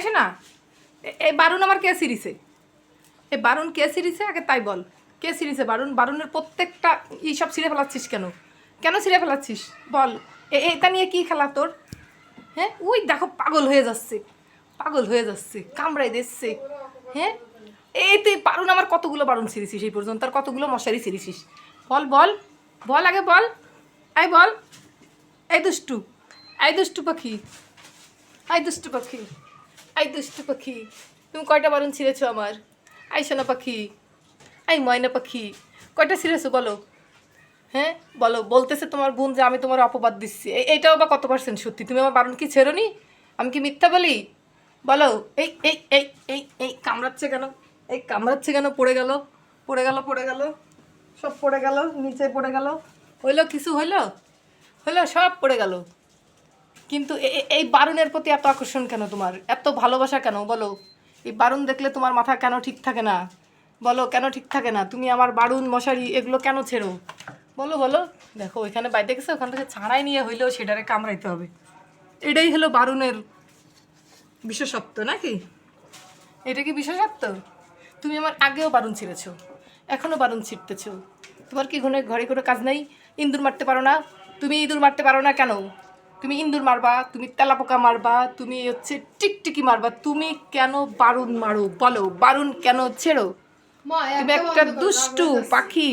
এসে না এই বারুন আমার কে সিরিছে এই বারুন কে সিরিছে আগে তাই বল কে সিরিছে বারুন, বারুনের প্রত্যেকটা ই সব ছিঁড়ে ফেলাচ্ছিস কেন? কেন ছিঁড়ে ফেলাচ্ছিস? বল এটা নিয়ে কি খেলা তোর? হ্যাঁ? ওই দেখো পাগল হয়ে যাচ্ছে, পাগল হয়ে যাচ্ছে কামড়াই দিচ্ছে হ্যাঁ? এই তুই বারুন আমার কতগুলো বারুন ছিঁড়েছিস এই পর্যন্ত, আর কতগুলো মশারি ছিঁড়েছিস? বল বল বল আগে বল আই বল, এই দুষ্টু এই দুষ্টু পাখি আই দুষ্টু পাখি। আই দুষ্টু পাখি, তুমি কয়টা বারুন ছিঁড়েছো আমার? আই সোনা পাখি, আই ময়না পাখি, কয়টা ছিঁড়েছো বলো? হ্যাঁ বলো, বলতেছে তোমার বোন যে আমি তোমার অপবাদ দিচ্ছি। এই- এইটাও বা কত পার্সেন্ট সত্যি? তুমি আমার বারণ কি ছেড়ো নি? আমি কি মিথ্যা বলি? বলো, এই এই এই এই এই কামড়াচ্ছে কেন? এই কামড়াচ্ছে কেন? পড়ে গেল পড়ে গেল পড়ে গেল, সব পড়ে গেল, নিচে পড়ে গেল। হইল, কিছু হইল? হইল, সব পড়ে গেল। কিন্তু এই বারুনের প্রতি এত আকর্ষণ কেন তোমার? এত ভালোবাসা কেন? বলো। এই বারুন দেখলে তোমার মাথা কেন ঠিক থাকে না? বলো, কেন ঠিক থাকে না? তুমি আমার বারুন, মশারি এগুলো কেন ছেড়ো? বলো বলো। দেখো, ওইখানে বাইরে গেছে, ওখান থেকে ছাড়াই নিয়ে হইলেও সেটারে কামড়াইতে হবে। এটাই হলো বারুনের বিশেষত্ব, নাকি? এটা কি বিশেষত্ব? তুমি আমার আগেও বারুন ছিঁড়েছো এখনও বারুন ছিঁড়তেছো। তোমার কি ঘরে ঘরে কোনো কাজ নেই? ইঁদুর মারতে পারো না? তুমি ইঁদুর মারতে পারো না কেন? তুমি ইন্দুর মারবা তুমি তেলাপোকা মারবা তুমি হচ্ছে টিকটিকি মারবা তুমি কেন বারুণ মারো বলো? বারুণ কেন ছেড়ো? তুমি একটা দুষ্টু পাখি।